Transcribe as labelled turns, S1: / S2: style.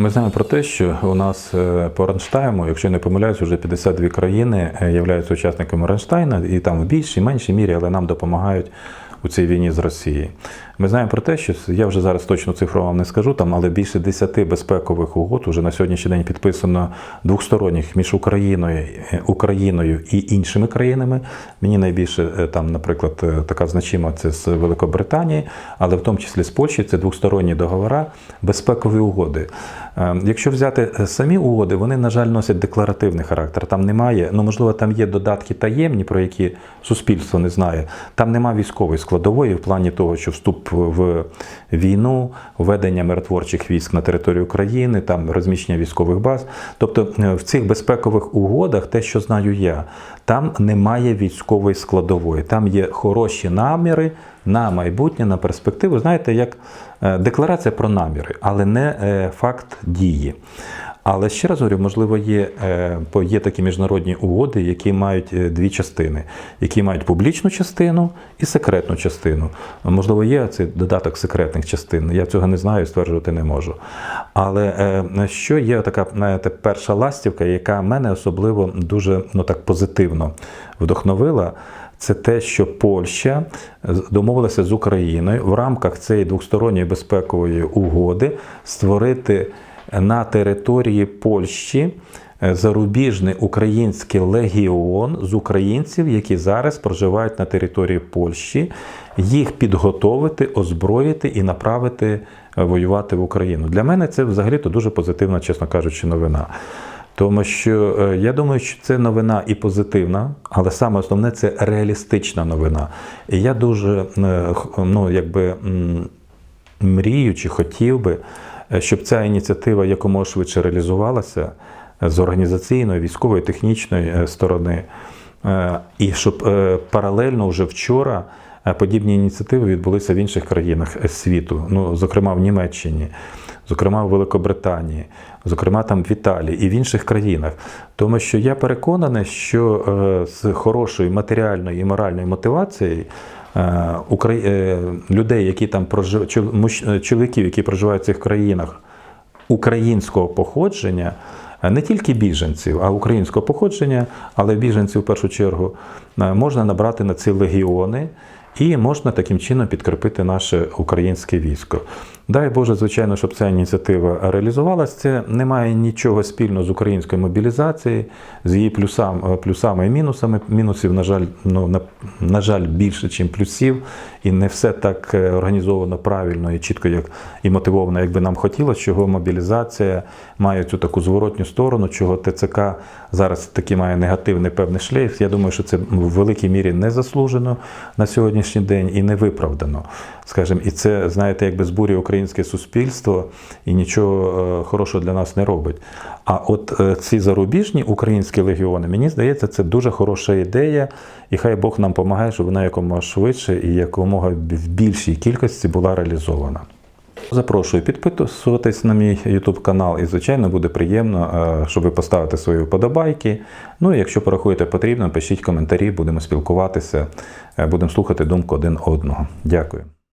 S1: Ми знаємо про те, що у нас е, по Ранштайму, якщо не помиляюсь, вже 52 країни е, являються учасниками Ранштайна, і там в більшій, меншій мірі, але нам допомагають у цій війні з Росією. Ми знаємо про те, що я вже зараз точну цифру вам не скажу, там, але більше 10 безпекових угод вже на сьогоднішній день підписано двосторонніх між Україною, е, Україною і іншими країнами. Мені найбільше е, там, наприклад, е, така значима це з Великобританії, але в тому числі з Польщі це двосторонні договори, безпекові угоди. Якщо взяти самі угоди, вони, на жаль, носять декларативний характер. Там немає, ну можливо, там є додатки таємні, про які суспільство не знає. Там немає військової складової в плані того, що вступ в війну, введення миротворчих військ на територію України, там розміщення військових баз. Тобто е, в цих безпекових угодах, те, що знаю я, там немає військової складової, там є хороші наміри на майбутнє, на перспективу. Знаєте, як е, декларація про наміри, але не е, факт дії. Але ще раз говорю, можливо, є, е, є такі міжнародні угоди, які мають е, дві частини, які мають публічну частину і секретну частину. Можливо, є цей додаток секретних частин. Я цього не знаю, стверджувати не можу. Але е, що є така знаєте, перша ластівка, яка мене особливо дуже ну так позитивно вдохновила. Це те, що Польща домовилася з Україною в рамках цієї двосторонньої безпекової угоди створити на території Польщі е, зарубіжний український легіон з українців, які зараз проживають на території Польщі, їх підготовити, озброїти і направити е, воювати в Україну. Для мене це взагалі-то дуже позитивна, чесно кажучи, новина. Тому що е, я думаю, що це новина і позитивна, але саме основне це реалістична новина. І я дуже ну, якби, мрію чи хотів би, щоб ця ініціатива якомога швидше реалізувалася е, з організаційної, військової, технічної е, сторони. Е, І щоб е, паралельно вже вчора е, подібні ініціативи відбулися в інших країнах е, світу, ну, зокрема в Німеччині, зокрема в Великобританії, зокрема там в Італії і в інших країнах. Тому що я переконаний, що е, з хорошою матеріальною і моральною мотивацією е, е, людей, які там проживають, чоловіків, які проживають в цих країнах, українського походження, е, не тільки біженців, а українського походження, але біженців в першу чергу е, можна набрати на ці легіони. І можна таким чином підкріпити наше українське військо. Дай Боже, звичайно, щоб ця ініціатива реалізувалася. Це не має нічого спільного з українською мобілізацією, з її плюсами, плюсами і мінусами. Мінусів, на жаль, ну, на, на жаль, більше, ніж плюсів, і не все так е, організовано правильно і чітко, як і мотивовано, як би нам хотілося, чого мобілізація має цю таку зворотню сторону, чого ТЦК зараз таки має негативний певний шлейф. Я думаю, що це в великій мірі не заслужено на сьогоднішній день і не виправдано. Скажімо, і це, знаєте, якби збурює українське суспільство і нічого е, хорошого для нас не робить. А от е, ці зарубіжні українські легіони, мені здається, це дуже хороша ідея, і хай Бог нам допомагає, щоб вона якомога швидше і якомога в більшій кількості була реалізована. Запрошую підписуватись на мій YouTube канал, і звичайно буде приємно, е, щоб ви поставите свої вподобайки. Ну і якщо порахуєте потрібно, пишіть коментарі, будемо спілкуватися, будемо слухати думку один одного. Дякую.